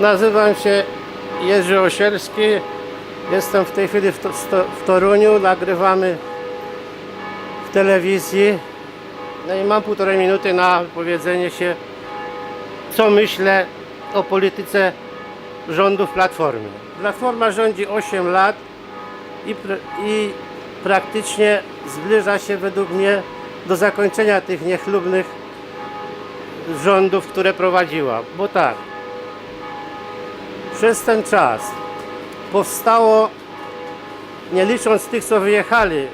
Nazywam się Jerzy Osielski. Jestem w tej chwili w, to, w Toruniu. Nagrywamy w telewizji. No i mam półtorej minuty na powiedzenie się, co myślę o polityce rządów Platformy. Platforma rządzi 8 lat i, i praktycznie zbliża się według mnie do zakończenia tych niechlubnych rządów, które prowadziła. Bo tak, przez ten czas powstało, nie licząc tych, co wyjechali,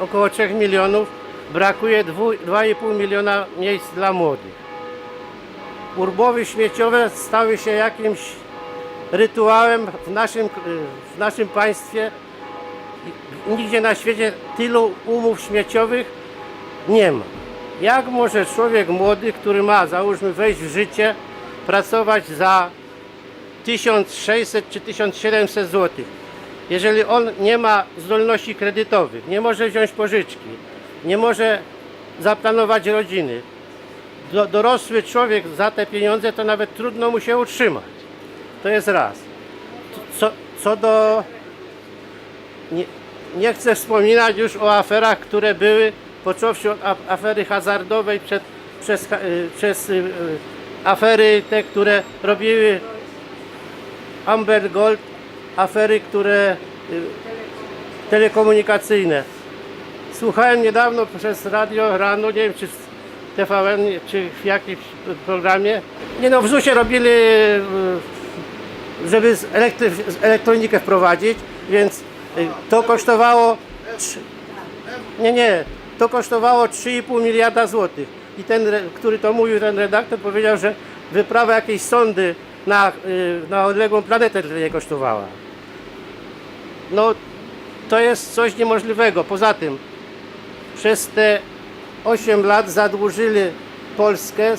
około 3 milionów, brakuje dwu- 2,5 miliona miejsc dla młodych. Urbowy śmieciowe stały się jakimś rytuałem w naszym, w naszym państwie. Nigdzie na świecie tylu umów śmieciowych nie ma. Jak może człowiek młody, który ma, załóżmy, wejść w życie, pracować za 1600 czy 1700 zł, jeżeli on nie ma zdolności kredytowych, nie może wziąć pożyczki, nie może zaplanować rodziny, do, dorosły człowiek za te pieniądze to nawet trudno mu się utrzymać. To jest raz. Co, co do. Nie, nie chcę wspominać już o aferach, które były, począwszy od afery hazardowej, przed, przez, y, przez y, y, afery te, które robiły Amber Gold, afery, które y, telekomunikacyjne. Słuchałem niedawno przez radio rano, nie wiem czy TVN, czy w jakimś programie. Nie no, w ZUS-ie robili, y, żeby elektronikę wprowadzić, więc y, to kosztowało. Nie, nie, to kosztowało 3,5 miliarda złotych. I ten, który to mówił, ten redaktor powiedział, że wyprawa jakiejś sondy na, y, na odległą planetę tyle kosztowała. No, to jest coś niemożliwego. Poza tym, przez te 8 lat zadłużyli Polskę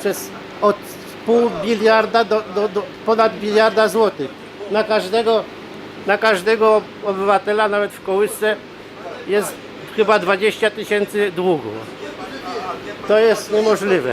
przez od pół biliarda do, do, do ponad biliarda złotych. Na każdego, na każdego obywatela, nawet w kołysce, jest chyba 20 tysięcy długu. To jest niemożliwe.